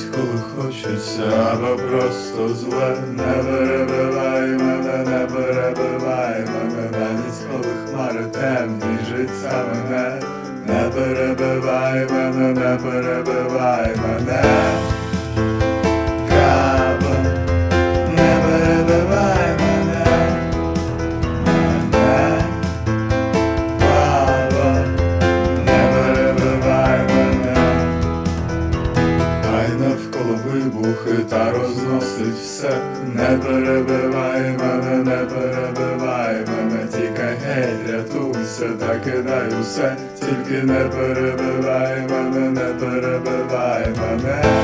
коли хочеться, або просто зле, не перебивай мене, не перебивай мене, радість, коли хмари темні, життя мене, не перебивай мене, не перебивай мене. Вибухи та розносить все, не перебивай мене, не перебивай мене, тікай геть, рятуйся, та кидай усе, тільки не перебивай мене, не перебивай мене.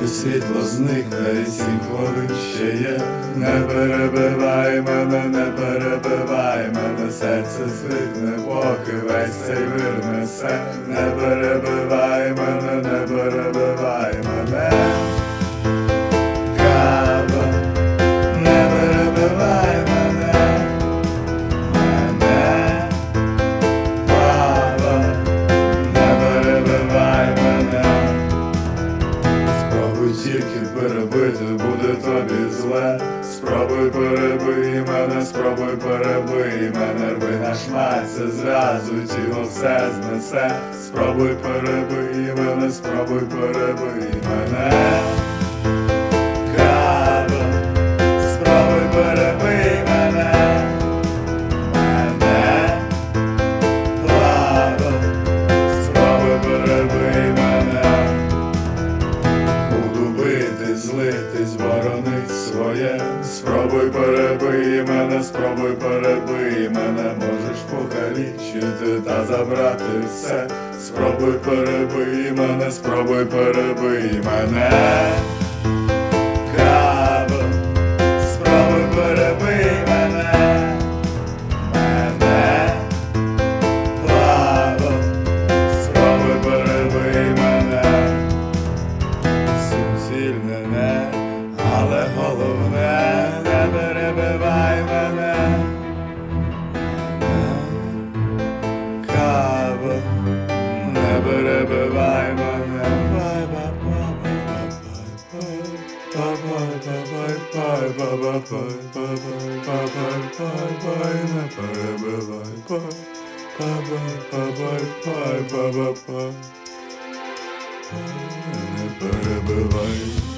Поки світло зникне і сім хвилин ще є, не перебивай мене, не перебивай мене, серце звикне, поки весь цей вир несе, не перебивай мене, не перебивай мене. Тільки перебити, буде тобі зле. Спробуй перебий мене, спробуй перебий мене, рви на шматці зразу тіло все знесе. Спробуй перебий мене, спробуй перебий мене. Боронить. Спробуй перебий мене, спробуй перебий мене, можеш покалічити та забрати все. Спробуй перебий мене, спробуй перебий мене. Кава, спробуй перебивай.